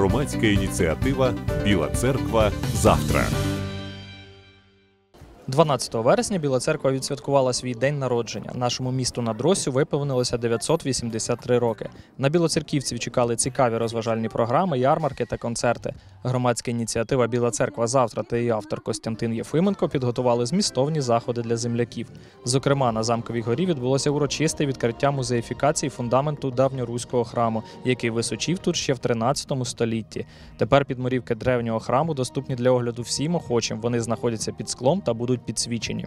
Громадська ініціатива Біла церква завтра. 12 вересня Біла церква відсвяткувала свій день народження. Нашому місту на Дросю виповнилося 983 роки. На білоцерківців чекали цікаві розважальні програми, ярмарки та концерти. Громадська ініціатива Біла церква завтра та її автор Костянтин Єфименко підготували змістовні заходи для земляків. Зокрема, на замковій горі відбулося урочисте відкриття музеїфікації фундаменту давньоруського храму, який височів тут ще в 13 столітті. Тепер підмурівки древнього храму доступні для огляду всім охочим. Вони знаходяться під склом та будуть підсвічені.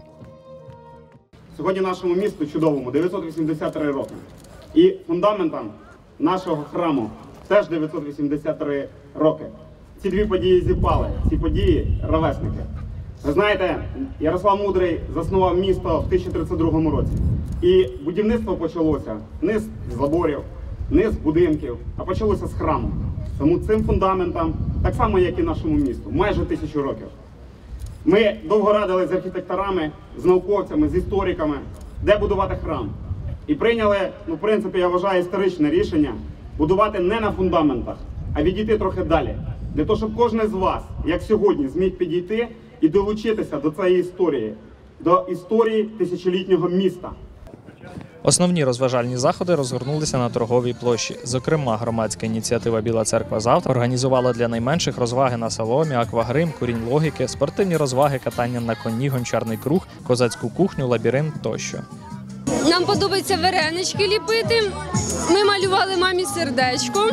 Сьогодні нашому місту чудовому 983 роки. І фундаментом нашого храму теж 983 роки. Ці дві події зіпали, ці події ровесники. Ви знаєте, Ярослав Мудрий заснував місто в 1032 році. І будівництво почалося не з заборів, не з будинків, а почалося з храму. Тому цим фундаментом, так само як і нашому місту, майже тисячу років. Ми довго радили з архітекторами, з науковцями, з істориками, де будувати храм. І прийняли, ну, в принципі, я вважаю, історичне рішення будувати не на фундаментах, а відійти трохи далі. Для того, щоб кожен з вас, як сьогодні, зміг підійти і долучитися до цієї історії, до історії тисячолітнього міста. Основні розважальні заходи розгорнулися на торговій площі. Зокрема, громадська ініціатива Біла церква завтра організувала для найменших розваги на соломі, аквагрим, курінь логіки, спортивні розваги, катання на коні, гончарний круг, козацьку кухню, лабіринт тощо. Нам подобається варенички ліпити. Ми малювали мамі сердечко.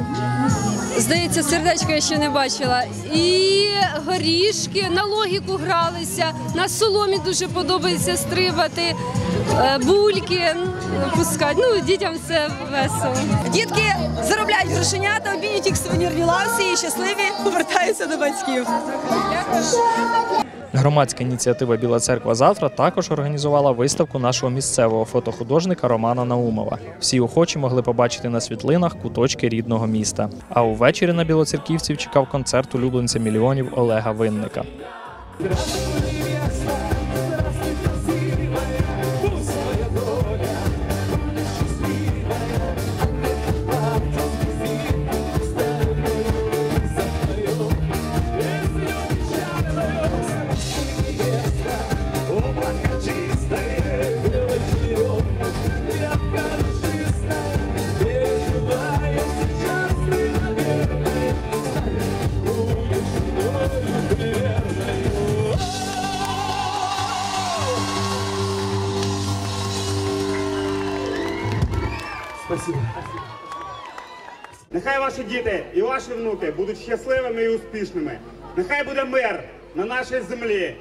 Здається, сердечко я ще не бачила. І горішки на логіку гралися. На соломі дуже подобається стрибати, е, бульки пускати. Ну, дітям це весело. Дітки заробляють грошенята, обмінюють їх сувенірні лавці і щасливі повертаються до батьків. Громадська ініціатива Біла церква завтра також організувала виставку нашого місцевого фотохудожника Романа Наумова. Всі охочі могли побачити на світлинах куточки рідного міста. А увечері на білоцерківців чекав концерт улюбленця мільйонів Олега Винника. Нехай ваші діти і ваші внуки будуть щасливими і успішними. Нехай буде мир на нашій землі.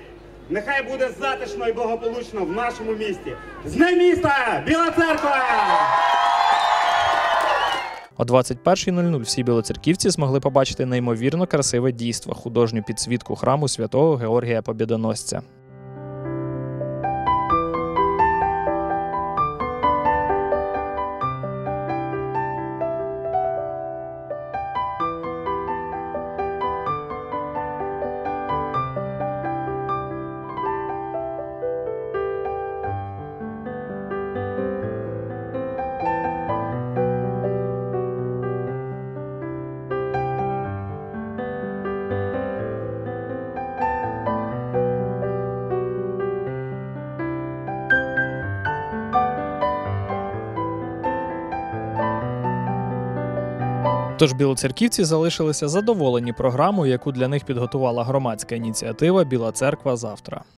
Нехай буде затишно і благополучно в нашому місті. З Днем міста! Біла церква! О 21.00 всі білоцерківці змогли побачити неймовірно красиве дійство художню підсвітку храму святого Георгія Побєдоносця. Тож білоцерківці залишилися задоволені програмою, яку для них підготувала громадська ініціатива Біла церква завтра.